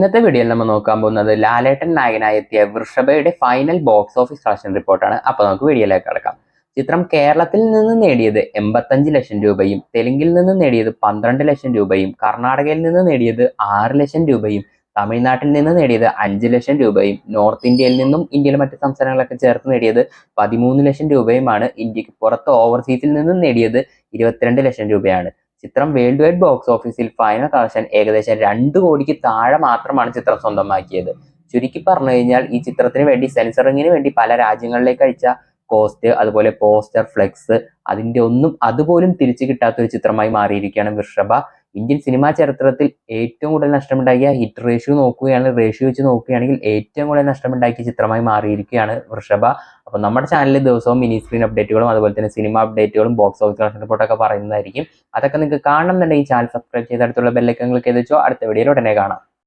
ഇന്നത്തെ വീഡിയോയിൽ നമ്മൾ നോക്കാൻ പോകുന്നത് ലാലേട്ടൻ നായകനായി എത്തിയ വൃഷഭയുടെ ഫൈനൽ ബോക്സ് ഓഫീസ് കളക്ഷൻ റിപ്പോർട്ടാണ് അപ്പോൾ നമുക്ക് വീഡിയോയിലേക്ക് കിടക്കാം. ചിത്രം കേരളത്തിൽ നിന്ന് നേടിയത് എൺപത്തഞ്ച് ലക്ഷം രൂപയും തെലുങ്കിൽ നിന്ന് നേടിയത് പന്ത്രണ്ട് ലക്ഷം രൂപയും കർണാടകയിൽ നിന്ന് നേടിയത് ആറ് ലക്ഷം രൂപയും തമിഴ്നാട്ടിൽ നിന്ന് നേടിയത് അഞ്ച് ലക്ഷം രൂപയും നോർത്ത് ഇന്ത്യയിൽ നിന്നും ഇന്ത്യയിലെ മറ്റ് സംസ്ഥാനങ്ങളൊക്കെ ചേർത്ത് നേടിയത് പതിമൂന്ന് ലക്ഷം രൂപയുമാണ്. ഇന്ത്യയ്ക്ക് പുറത്ത് ഓവർസീസിൽ നിന്നും നേടിയത് ഇരുപത്തിരണ്ട് ലക്ഷം രൂപയാണ്. ചിത്രം വേൾഡ് വൈഡ് ബോക്സ് ഓഫീസിൽ ഫൈനൽ കളക്ഷൻ ഏകദേശം രണ്ട് കോടിക്ക് താഴെ മാത്രമാണ് ചിത്രം സ്വന്തമാക്കിയത്. ചുരുക്കി പറഞ്ഞു കഴിഞ്ഞാൽ ഈ ചിത്രത്തിന് വേണ്ടി സെൻസറിങ്ങിന് വേണ്ടി പല രാജ്യങ്ങളിലേക്ക് അയച്ച കോസ്റ്റ് അതുപോലെ പോസ്റ്റർ ഫ്ലെക്സ് അതിന്റെ ഒന്നും അതുപോലും തിരിച്ചു കിട്ടാത്തൊരു ചിത്രമായി മാറിയിരിക്കുകയാണ് വൃഷഭ ഇന്ത്യൻ സിനിമാ ചരിത്രത്തിൽ ഏറ്റവും കൂടുതൽ നഷ്ടമുണ്ടാക്കിയ ഹിറ്റ് റേഷ്യോ നോക്കുകയാണെങ്കിൽ റേഷ്യോ വെച്ച് നോക്കുകയാണെങ്കിൽ ഏറ്റവും കൂടുതൽ നഷ്ടമുണ്ടാക്കിയ ചിത്രമായി മാറിയിരിക്കുകയാണ് വൃഷഭ. അപ്പോൾ നമ്മുടെ ചാനലിൽ ദിവസവും മിനി സ്ക്രീൻ അപ്ഡേറ്റുകളും അതുപോലെ തന്നെ സിനിമ അപ്ഡേറ്റുകളും ബോക്സ് ഓഫീസ് കളക്ഷൻ റിപ്പോർട്ടൊക്കെ പറയുന്നതായിരിക്കും. അതൊക്കെ നിങ്ങൾക്ക് കാണണമെന്നുണ്ടെങ്കിൽ ചാനൽ സബ്സ്ക്രൈബ് ചെയ്ത് അടുത്തുള്ള ബെല്ലൈക്കൻ ക്ലിക്ക് ചെയ്ത് വെച്ചോ. അടുത്ത വീഡിയോയിൽ ഉടനെ കാണാം.